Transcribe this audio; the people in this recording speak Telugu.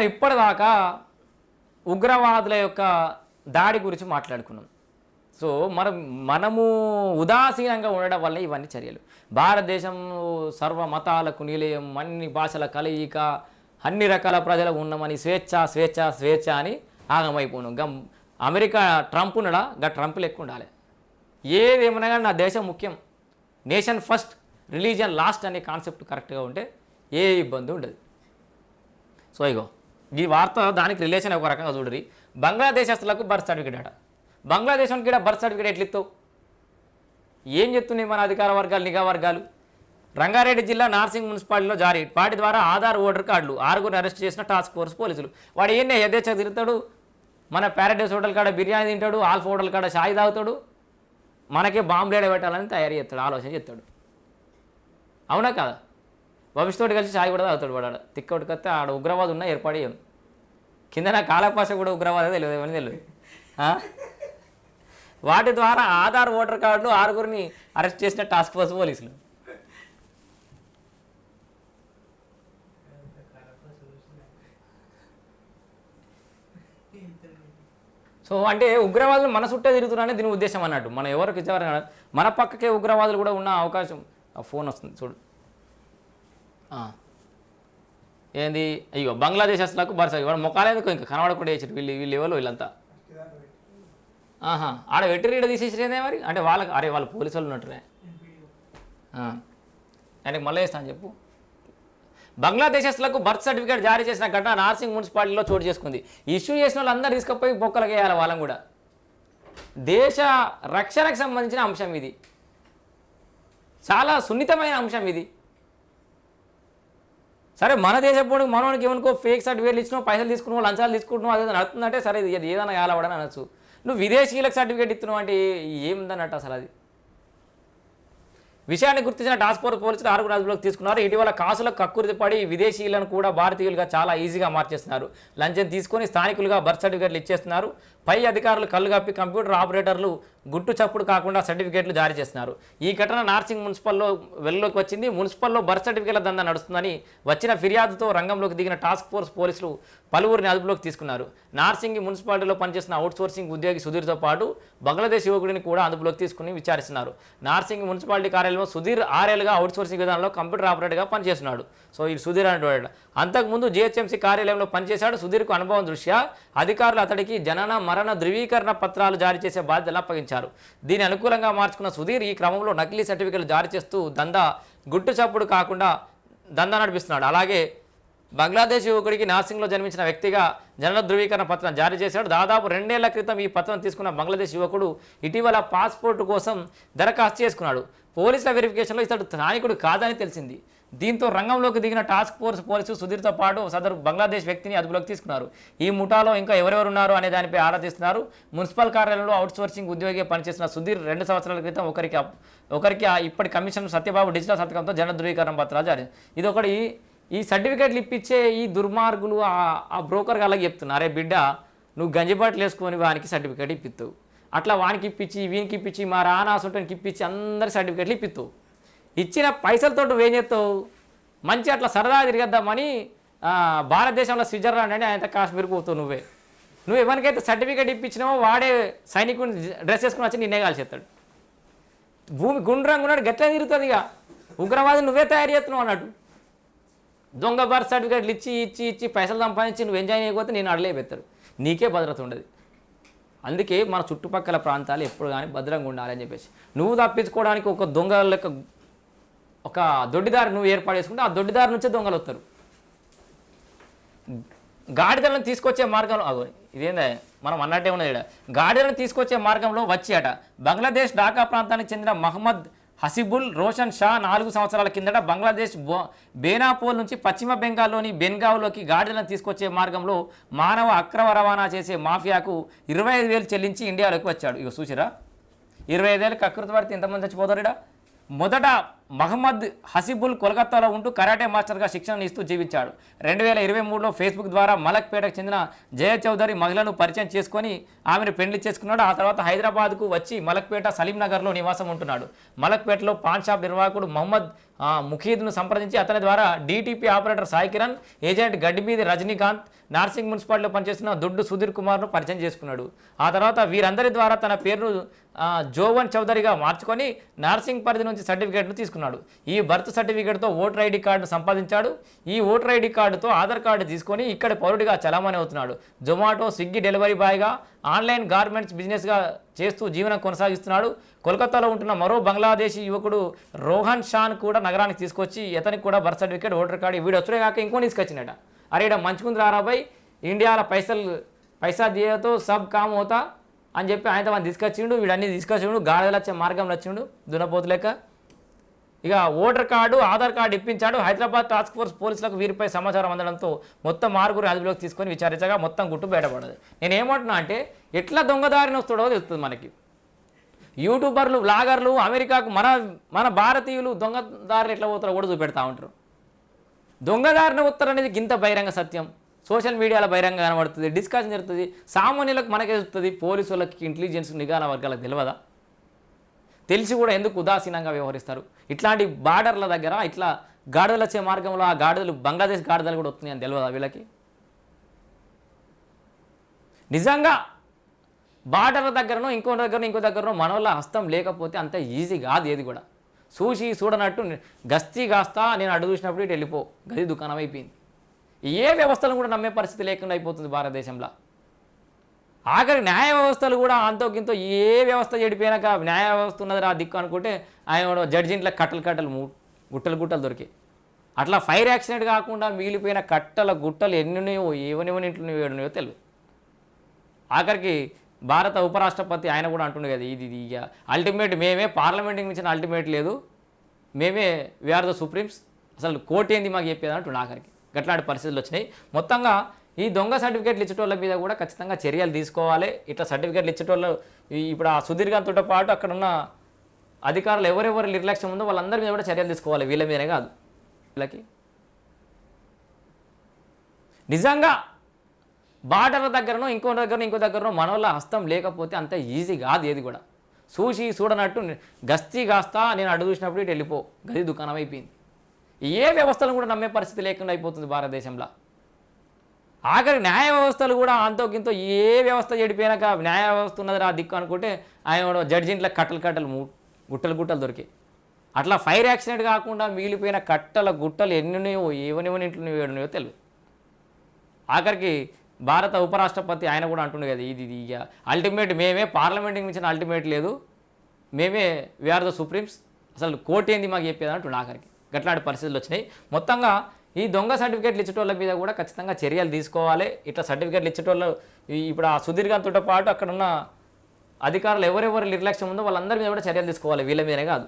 మనం ఇప్పటిదాకా ఉగ్రవాదుల యొక్క దాడి గురించి మాట్లాడుకున్నాం. సో మనం మనము ఉదాసీనంగా ఉండడం వల్ల ఇవన్నీ చర్యలు. భారతదేశం సర్వ మతాలకు నిలయం అన్ని భాషల కలయిక అన్ని రకాల ప్రజలు ఉన్నామని స్వేచ్ఛ స్వేచ్ఛ స్వేచ్ఛ అని ఆగమైపోను గమ్ అమెరికా ట్రంప్ ఉన్నడా? గా ట్రంప్ లెక్క ఉండాలి. ఏది ఏమన్నా కానీ నా దేశం ముఖ్యం. నేషన్ ఫస్ట్ రిలీజియన్ లాస్ట్ అనే కాన్సెప్ట్ కరెక్ట్గా ఉంటే ఏ ఇబ్బంది ఉండదు. సో ఇగో ఈ వార్త దానికి రిలేషన్ ఒక రకంగా చూడరి బంగ్లాదేశస్తులకు బర్త్ సర్టిఫికేట్ అట. బంగ్లాదేశానికి కూడా బర్త్ సర్టిఫికేట్ ఎట్లా ఇస్తావు ఏం చెప్తున్నాయి మన అధికార వర్గాలు నిఘా వర్గాలు? రంగారెడ్డి జిల్లా నార్సింగ్ మున్సిపాలిటీలో జారీ. వాటి ద్వారా ఆధార్ ఓటర్ కార్డులు. ఆరుగురిని అరెస్ట్ చేసిన టాస్క్ ఫోర్స్ పోలీసులు. వాడు ఏం యథేచ్ఛ తిరుగుతాడు? మన ప్యారడైస్ హోటల్ కాడ బిర్యానీ తింటాడు ఆల్ఫ్ హోటల్ కాడ షాయి తాగుతాడు మనకే బాంబులేడ పెట్టాలని తయారు చేస్తాడు ఆలోచన చేస్తాడు. అవునా కదా? భవిష్యత్తోటి కలిసి చాయ్ కూడా తాగుతాడు వాడు ఆడ. తిక్కటి కత్తే ఆడ ఉగ్రవాదం ఉన్నా ఏర్పాటు చేయం. కింద నా కాలపాస కూడా ఉగ్రవాదే తెలియదు ఏమని తెలియదు. వాటి ద్వారా ఆధార్ ఓటర్ కార్డులు ఆరుగురిని అరెస్ట్ చేసిన టాస్క్ ఫోర్స్ పోలీసులు. సో అంటే ఉగ్రవాదులు మన చుట్టే తిరుగుతున్నారని దీని ఉద్దేశం అన్నట్టు. మనం ఎవరికి ఇచ్చేవారు మన పక్కకే ఉగ్రవాదులు కూడా ఉన్న అవకాశం. ఆ ఫోన్ వస్తుంది. చూడు. ఏంది? అయ్యో బంగ్లాదేశ్ అసలు బర్స వాడు ముఖాలేందుకు ఇంకా కనబడకుండా వేసారు వీళ్ళు వీళ్ళు ఎవరు వీళ్ళంతా? ఆహా ఆడ వెటరీడ రీడ తీసేసిరేదే మరి? అంటే వాళ్ళకి అరే వాళ్ళు పోలీసు వాళ్ళు ఉన్నట్టురే ఆయనకి మళ్ళీ వేస్తాను చెప్పు. బంగ్లాదేశస్తులకు బర్త్ సర్టిఫికేట్ జారీ చేసిన ఘటన నార్సింగ్ మున్సిపాలిటీలో చోటు చేసుకుంది. ఇష్యూ చేసిన వాళ్ళందరూ తీసుకుపోయి బొక్కలకి వేయాలి వాళ్ళని కూడా. దేశ రక్షణకు సంబంధించిన అంశం ఇది. చాలా సున్నితమైన అంశం ఇది. సరే మన దేశపోడికి మనోనికి ఏమనుకో ఫేక్ సర్టిఫికేట్లు ఇచ్చినావు పైసలు తీసుకున్నావు లంచాలు తీసుకుంటున్నావు అదే నడుతుందంటే సరే ఇది ఏదైనా కాలవడని అనొచ్చు. నువ్వు విదేశీయులకు సర్టిఫికేట్ ఇస్తున్నావు అంటే ఏముందన్నట్టు అసలు అది? విషయాన్ని గుర్తించిన టాస్క్ ఫోర్స్ పోలీసులు ఆరుగురు అదుపులోకి తీసుకున్నారు. ఇటీవల కాసులకు కక్కుర్తి పడి విదేశీయులను కూడా భారతీయులుగా చాలా ఈజీగా మార్చేస్తున్నారు. లంచం తీసుకొని స్థానికులుగా బర్త్ సర్టిఫికేట్లు ఇచ్చేస్తున్నారు. పై అధికారులు కళ్ళు కప్పి కంప్యూటర్ ఆపరేటర్లు గుట్టు చప్పుడు కాకుండా సర్టిఫికేట్లు జారీ చేస్తున్నారు. ఈ ఘటన నార్సింగ్ మున్సిపల్లో వెలుగులోకి వచ్చింది. మున్సిపల్లో బర్త్ సర్టిఫికేట్ల దందా నడుస్తుందని వచ్చిన ఫిర్యాదుతో రంగంలోకి దిగిన టాస్క్ ఫోర్స్ పోలీసులు పలువురిని అదుపులోకి తీసుకున్నారు. నార్సింగ్ మున్సిపాలిటీలో పనిచేసిన అవుట్సోర్సింగ్ ఉద్యోగి సుధీర్తో పాటు బంగ్లాదేశ్ యువకుడిని కూడా అదుపులోకి తీసుకుని విచారిస్తున్నారు. నార్సింగ్ మున్సిపాలిటీ కార్యాలయంలో సుధీర్ ఆరేళ్ళుగా అవుట్సోర్సింగ్ విధానంలో కంప్యూటర్ ఆపరేటర్గా పనిచేస్తున్నాడు. సో ఈ సుధీర్ అనేటువంటి అంతకుముందు జిహెచ్ఎంసీ కార్యాలయంలో పనిచేశాడు. సుధీర్కు అనుభవం దృష్ట్యా అధికారులు అతడికి జనన మరణ ధృవీకరణ పత్రాలు జారీ చేసే బాధ్యతలు అప్పగించారు. దీని అనుకూలంగా మార్చుకున్న సుధీర్ ఈ క్రమంలో నకిలీ సర్టిఫికెట్లు జారీ చేస్తూ దందా గుట్టు చప్పుడు కాకుండా దందా నడిపిస్తున్నాడు. అలాగే బంగ్లాదేశ్ యువకుడికి నార్సింగ్లో జన్మించిన వ్యక్తిగా జనన ధృవీకరణ పత్రం జారీ చేశాడు. దాదాపు రెండేళ్ళ క్రితం ఈ పత్రం తీసుకున్న బంగ్లాదేశ్ యువకుడు ఇటీవల పాస్పోర్ట్ కోసం దరఖాస్తు చేసుకున్నాడు. పోలీసుల వెరిఫికేషన్లో ఇతడు స్థానికుడు కాదని తెలిసింది. దీంతో రంగంలోకి దిగిన టాస్క్ ఫోర్స్ పోలీసు సుధీర్తో పాటు సదరు బంగ్లాదేశ్ వ్యక్తిని అదుపులోకి తీసుకున్నారు. ఈ ముఠాలో ఇంకా ఎవరెవరున్నారు అనే దానిపై ఆరా తీస్తున్నారు మున్సిపల్ కార్యాలయంలో అవుట్సోర్సింగ్ ఉద్యోగి పనిచేసిన సుధీర్ రెండు సంవత్సరాల క్రితం ఒకరికి ఒకరికి ఇప్పటి కమిషన్ సత్యబాబు డిజిటల్ సంతకంతో జన ధృవీకరణ పత్రాలు జారీ ఇది ఒకటి ఈ సర్టిఫికేట్లు ఇప్పించే ఈ దుర్మార్గులు ఆ- బ్రోకర్గా బ్రోకర్ అలాగే చెప్తున్నారు. అరే బిడ్డ నువ్వు గంజిబాట్లు వేసుకొని వానికి సర్టిఫికేట్ ఇప్పిస్తావు అట్లా వానికి ఇప్పించి వీనికి ఇప్పించి మా రానాసుంటానికి ఇప్పించి అందరి సర్టిఫికేట్లు ఇప్పిస్తావు ఇచ్చిన పైసలతో ఏం చేస్తావు? మంచి అట్లా సరదా తిరిగేద్దామని భారతదేశంలో స్విట్జర్లాండ్ అని ఆయన కాశ్మీర్ పోతావు నువ్వే. నువ్వు ఎవరికైతే సర్టిఫికేట్ ఇప్పించినావో వాడే సైనికుని డ్రెస్ వేసుకుని వచ్చి నిన్నే కాల్చేస్తాడు. భూమి గుండ్రంగా ఉన్నాడు గట్లే తిరుగుతుంది ఇక. ఉగ్రవాది నువ్వే తయారు చేస్తున్నావు అన్నట్టు దొంగ బర్త్ సర్టిఫికేట్లు ఇచ్చి ఇచ్చి ఇచ్చి పైసలు సంపాదించి నువ్వు ఎంజాయ్ చేయకపోతే నేను అడలే పెడతాడు. నీకే భద్రత ఉండదు. అందుకే మన చుట్టుపక్కల ప్రాంతాలు ఎప్పుడు కానీ భద్రంగా ఉండాలని చెప్పేసి. నువ్వు తప్పించుకోవడానికి ఒక దొంగ లెక్క ఒక దొడ్డిదారు నువ్వు ఏర్పాటు చేసుకుంటే ఆ దొడ్డిదారు నుంచే దొంగలు వస్తారు. గాడిదలను తీసుకొచ్చే మార్గంలో అగో ఇదేందా మనం అన్నట్టే ఉన్నది ఈడ. గాడిదలను తీసుకొచ్చే మార్గంలో వచ్చి అట బంగ్లాదేశ్ ఢాకా ప్రాంతానికి చెందిన మహమ్మద్ హసిబుల్ రోషన్ షా నాలుగు సంవత్సరాల కిందట బంగ్లాదేశ్ బో బేనాపోల్ నుంచి పశ్చిమ బెంగాల్లోని బెన్గావ్లోకి గాడిదలను తీసుకొచ్చే మార్గంలో మానవ అక్రమ రవాణా చేసే మాఫియాకు ఇరవై ఐదు వేలు చెల్లించి ఇండియాలోకి వచ్చాడు. ఇక చూసిరా? ఇరవై ఐదు వేలు కకృతి పడితే ఎంతమంది చచ్చిపోతారు ఈడ. మొదట మహమ్మద్ హసిబుల్ కోల్కతాలో ఉంటూ కరాటే మాస్టర్గా శిక్షణ ఇస్తూ జీవించాడు. రెండు వేల ఇరవై మూడులో ఫేస్బుక్ ద్వారా మలక్పేటకు చెందిన జయ చౌదరి మహిళను పరిచయం చేసుకొని ఆమెను పెళ్ళి చేసుకున్నాడు. ఆ తర్వాత హైదరాబాద్కు వచ్చి మలక్పేట సలీంనగర్లో నివాసం ఉంటున్నాడు. మలక్పేటలో పాన్ షాప్ నిర్వాహకుడు మహమ్మద్ ముఖీద్ను సంప్రదించి అతని ద్వారా DTP operator Sai Kiran agent Gaddimidi Rajinikanth Narsing మున్సిపాలిటీలో పనిచేస్తున్న దొడ్డు సుధీర్ కుమార్ను పరిచయం చేసుకున్నాడు. ఆ తర్వాత వీరందరి ద్వారా తన పేరును జోవన్ చౌదరిగా మార్చుకొని నార్సింగ్ పరిధి నుంచి సర్టిఫికేట్ను తీసుకున్నాడు. ఈ బర్త్ సర్టిఫికేట్తో ఓటర్ ఐడి కార్డును సంపాదించాడు. ఈ ఓటర్ ఐడి కార్డుతో ఆధార్ కార్డు తీసుకొని ఇక్కడ పౌరుడిగా చలామణి అవుతున్నాడు. జొమాటో స్విగ్గీ డెలివరీ బాయ్గా ఆన్లైన్ గార్మెంట్స్ బిజినెస్గా చేస్తూ జీవనం కొనసాగిస్తున్నాడు. కోల్కతాలో ఉంటున్న మరో బంగ్లాదేశీ యువకుడు రోహన్ షాన్ కూడా నగరానికి తీసుకొచ్చి ఇతనికి కూడా బర్త్ సర్టిఫికేట్ ఓటర్ కార్డు వీడు వచ్చే కాక ఇంకో తీసుకొచ్చినట అరే ఇక్కడ మంచుకుంది రారాబాయ్ ఇండియాలో పైసలు పైసా దియతో సబ్ కామ్ అవుతా అని చెప్పి ఆయనతో మనం తీసుకొచ్చిండు. వీడన్నీ తీసుకొచ్చిండు. గాడిదలు వచ్చే మార్గంలో వచ్చిండు. దునపోతులేక ఇక ఓటర్ కార్డు ఆధార్ కార్డు ఇప్పించాడు. హైదరాబాద్ టాస్క్ ఫోర్స్ పోలీసులకు వీరిపై సమాచారం అందడంతో మొత్తం ఆరుగురు అదుపులోకి తీసుకొని విచారించగా మొత్తం గుట్టు బయటపడదు నేను ఏమంటున్నా అంటే ఎట్లా దొంగదారిని వస్తాడో తెలుస్తుంది మనకి. యూట్యూబర్లు వ్లాగర్లు అమెరికాకు మన మన భారతీయులు దొంగదారులు ఎట్లా పోతారో కూడా చూపెడతా ఉంటారు. దొంగదారిన ఉత్తరం అనేది గింత బహిరంగ సత్యం. సోషల్ మీడియాలో బహిరంగ కనబడుతుంది డిస్కషన్ జరుగుతుంది సామాన్యులకు మనకే తెలుస్తుంది పోలీసులకి ఇంటెలిజెన్స్ నిఘాన వర్గాలకు తెలియదా? తెలిసి కూడా ఎందుకు ఉదాసీనంగా వ్యవహరిస్తారు? ఇట్లాంటి బార్డర్ల దగ్గర ఇట్లా గాడిదలు వచ్చే మార్గంలో ఆ గాడిదలు బంగ్లాదేశ్ గాడిదలు కూడా వస్తున్నాయి అని తెలియదా వీళ్ళకి? నిజంగా బార్డర్ల దగ్గరనో ఇంకో దగ్గరనో ఇంకో దగ్గరనో మనోళ్ళ హస్తం లేకపోతే అంత ఈజీ కాదు ఏది కూడా. చూసి చూడనట్టు గస్తీ కాస్తా నేను అడుగు చూసినప్పుడు ఇటు వెళ్ళిపో గది దుకాణం అయిపోయింది. ఏ వ్యవస్థలను కూడా నమ్మే పరిస్థితి లేకుండా అయిపోతుంది భారతదేశంలో. ఆఖరి న్యాయ వ్యవస్థలు కూడా అంతోకింతో ఏ వ్యవస్థ చెడిపోయినాక న్యాయ వ్యవస్థ ఉన్నది రా దిక్కు అనుకుంటే ఆయన జడ్జి ఇంట్లో కట్టలు కట్టలు గుట్టలు గుట్టలు దొరికాయి. అట్లా ఫైర్ యాక్సిడెంట్ కాకుండా మిగిలిపోయిన కట్టల గుట్టలు ఎన్ని ఉన్నాయో ఏవనివని ఇంట్లో ఏడున్నాయో తెలియదు ఆఖరికి భారత ఉపరాష్ట్రపతి ఆయన కూడా అంటుండే కదా ఇది ఇది ఇక అల్టిమేట్ మేమే పార్లమెంట్కి మించిన అల్టిమేట్ లేదు. మేమే వీఆర్ ద సుప్రీమ్స్ అసలు కోర్టు ఏంది మాకు చెప్పేది అంటుండే ఆఖరికి. గట్లాంటి పరిస్థితులు వచ్చినాయి. మొత్తంగా ఈ దొంగ సర్టిఫికేట్లు ఇచ్చేటోళ్ళ మీద కూడా ఖచ్చితంగా చర్యలు తీసుకోవాలి. ఇట్లా సర్టిఫికేట్లు ఇచ్చేటోళ్ళు ఇప్పుడు ఆ సుధీర్ గారితో పాటు అక్కడ ఉన్న అధికారులు ఎవరెవరు నిర్లక్ష్యం ఉందో వాళ్ళందరి మీద కూడా చర్యలు తీసుకోవాలి. వీళ్ళ మీదనే కాదు. వీళ్ళకి నిజంగా బార్డర్ దగ్గరనో ఇంకో దగ్గర ఇంకో దగ్గరనో మనోళ్ళ హస్తం లేకపోతే అంత ఈజీ కాదు ఏది కూడా. చూసి చూడనట్టు గస్తీ కాస్తా నేను అడుగు చూసినప్పుడు ఇటు వెళ్ళిపో. గది దుకాణం అయిపోయింది. ఏ వ్యవస్థలను కూడా నమ్మే పరిస్థితి లేకుండా అయిపోతుంది భారతదేశంలో. ఆఖరి న్యాయ వ్యవస్థలు కూడా అంతో గింతో ఏ వ్యవస్థ చెడిపోయినాక న్యాయ వ్యవస్థ ఉన్నది రా దిక్కు అనుకుంటే ఆయన జడ్జి ఇంట్లో కట్టలు కట్టలు గుట్టలు గుట్టలు దొరికాయి. అట్లా ఫైర్ యాక్సిడెంట్ కాకుండా మిగిలిపోయిన కట్టల గుట్టలు ఎన్ని ఉన్నాయో ఏవనివని ఇంట్లో ఏడున్నాయో తెలియదు ఆఖరికి భారత ఉపరాష్ట్రపతి ఆయన కూడా అంటుండే కదా ఇది ఇది ఇక అల్టిమేట్ మేమే పార్లమెంట్కి మించిన అల్టిమేట్ లేదు. మేమే వీఆర్ ద సుప్రీమ్స్ అసలు కోర్టు ఏంది మాకు చెప్పేది అంటుండే ఆఖరికి. గట్లాంటి పరిస్థితులు వచ్చినాయి. మొత్తంగా ఈ దొంగ సర్టిఫికేట్లు ఇచ్చేటోళ్ళ మీద కూడా ఖచ్చితంగా చర్యలు తీసుకోవాలి. ఇట్లా సర్టిఫికేట్లు ఇచ్చేటోళ్ళు ఇప్పుడు ఆ సుదీర్ఘంతో పాటు అక్కడ ఉన్న అధికారులు ఎవరెవరు నిర్లక్ష్యం ఉందో వాళ్ళందరి మీద కూడా చర్యలు తీసుకోవాలి. వీళ్ళ మీదనే కాదు.